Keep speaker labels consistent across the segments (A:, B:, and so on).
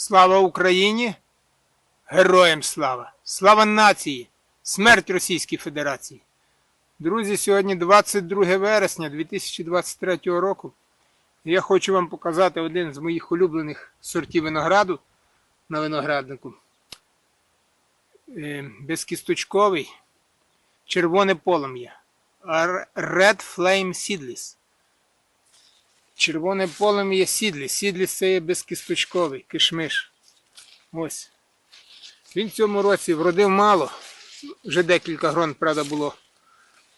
A: Слава Україні! Героям слава! Слава нації! Смерть Російській Федерації! Друзі, сьогодні 22 вересня 2023 року. Я хочу вам показати один з моїх улюблених сортів винограду на винограднику. Е, Безкісточковий червоне полум'я. Red Flame Seedless. Червоне полум'я Сідліс. Сідліс це є безкісточковий, кишмиш. Ось. Він в цьому році вродив мало. Вже декілька грон, правда, було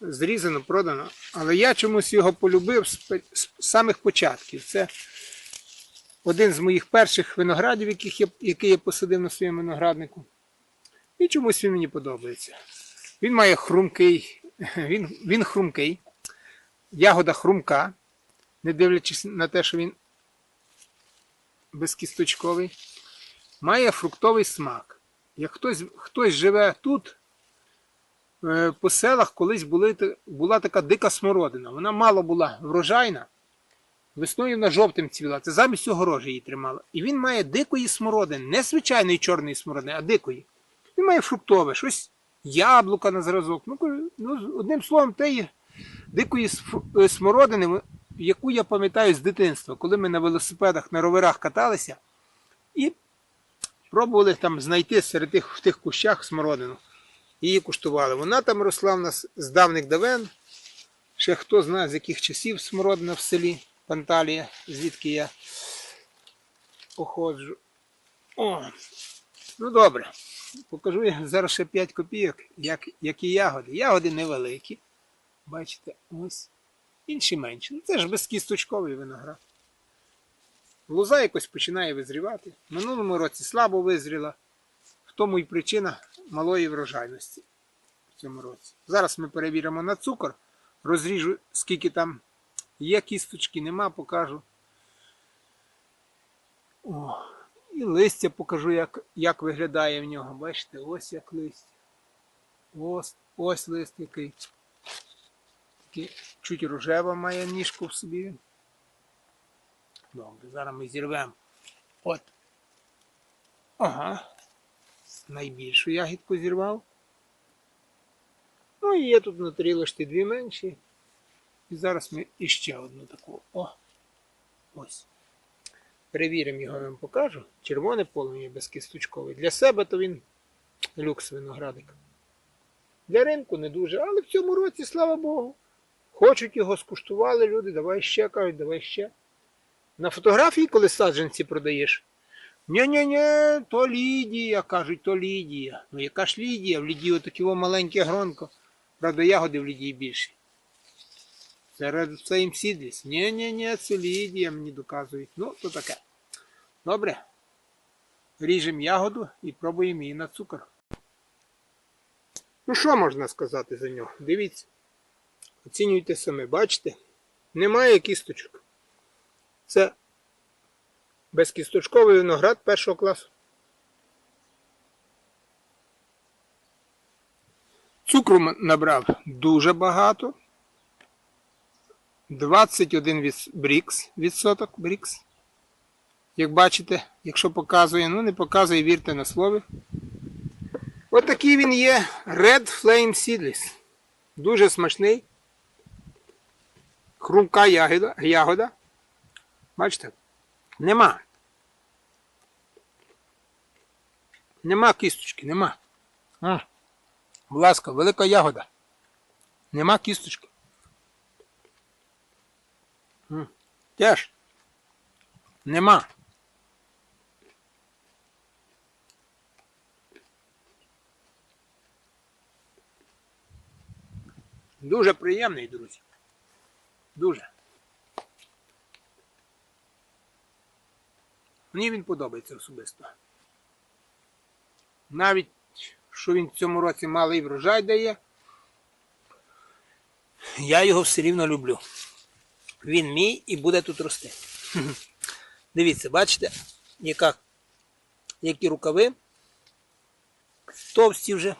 A: зрізано, продано. Але я чомусь його полюбив з самих початків. Це один з моїх перших виноградів, яких я, який я посадив на своєму винограднику. І чомусь він мені подобається. Він має хрумкий, він, він хрумкий, ягода хрумка не дивлячись на те, що він безкісточковий, має фруктовий смак. Як хтось, хтось живе тут, е, по селах колись були, була така дика смородина. Вона мало була врожайна. Весною вона жовтим цвіла. Це замість огорожі її тримала. І він має дикої смородини, не звичайної чорної смородини, а дикої. Він має фруктове, щось яблука на зразок. Ну, ну, одним словом, теї дикої е, смородини, яку я пам'ятаю з дитинства, коли ми на велосипедах, на роверах каталися і пробували там знайти серед тих в тих кущах смородину. Її куштували. Вона там росла в нас з давних давен. Ще хто знає, з яких часів смородина в селі Панталія, звідки я походжу. О, ну добре. Покажу я зараз ще 5 копійок, як, які ягоди. Ягоди невеликі. Бачите, ось. Інші менші. Ну це ж безкісточковий виноград. Лоза якось починає визрівати. В минулому році слабо визріла. В тому і причина малої врожайності в цьому році. Зараз ми перевіримо на цукор, розріжу, скільки там є кісточки, нема, покажу. О, і листя покажу, як, як виглядає в нього. Бачите, ось як листя. Ось, ось лист який. Чуть рожева має ніжку в собі. Добре, зараз ми зірвемо. От. Ага. Найбільшу ягідку зірвав. Ну і є тут внутрі лишти дві менші. І зараз ми іще одну таку. О! Ось. Перевіримо його, я вам покажу. Червоне полум'я безкісточкове. Для себе то він люкс виноградик. Для ринку не дуже, але в цьому році, слава Богу. Хочуть його, скуштували люди, давай ще кажуть, давай ще. На фотографії, коли саджанці продаєш. Ні-ні-ні, то Лідія, кажуть, то Лідія. Ну яка ж Лідія? В Лідії отаке во маленьке гронко. Правда, ягоди в Лідії більші. Це це їм сідліс. Ні-ні-ні, це Лідія, мені доказують. Ну, то таке. Добре. Ріжемо ягоду і пробуємо її на цукор. Ну, що можна сказати за нього? Дивіться. Оцінюйте самі, бачите? Немає кісточок. Це безкісточковий виноград першого класу. Цукру набрав дуже багато. 21 від... брікс, відсоток брікс. Як бачите, якщо показує, ну не показує, вірте на слові. От такий він є Red Flame Seedless. Дуже смачний. Хрумка ягода, ягода. Бачите? Нема. Нема кісточки, нема. А, будь ласка, велика ягода. Нема кісточки. Теж. Нема. Дуже приємний, друзі. Дуже. Мені він подобається особисто. Навіть, що він в цьому році малий врожай дає, я його все рівно люблю. Він мій і буде тут рости. Дивіться, бачите, яка, які рукави. Товсті вже.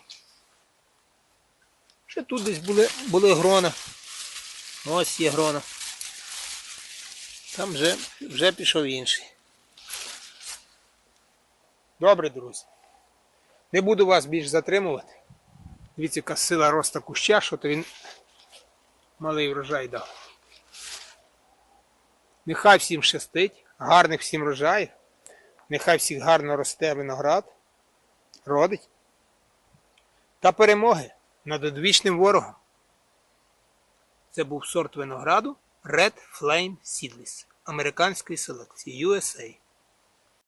A: Ще тут десь були, були грона. Ось є грона. Там вже, вже пішов інший. Добре, друзі. Не буду вас більш затримувати. Дивіться, яка сила роста куща, що то він малий врожай дав. Нехай всім щастить, гарних всім врожаїв. Нехай всіх гарно росте виноград, родить. Та перемоги над одвічним ворогом. Це був сорт винограду Red Flame Seedless американської селекції USA.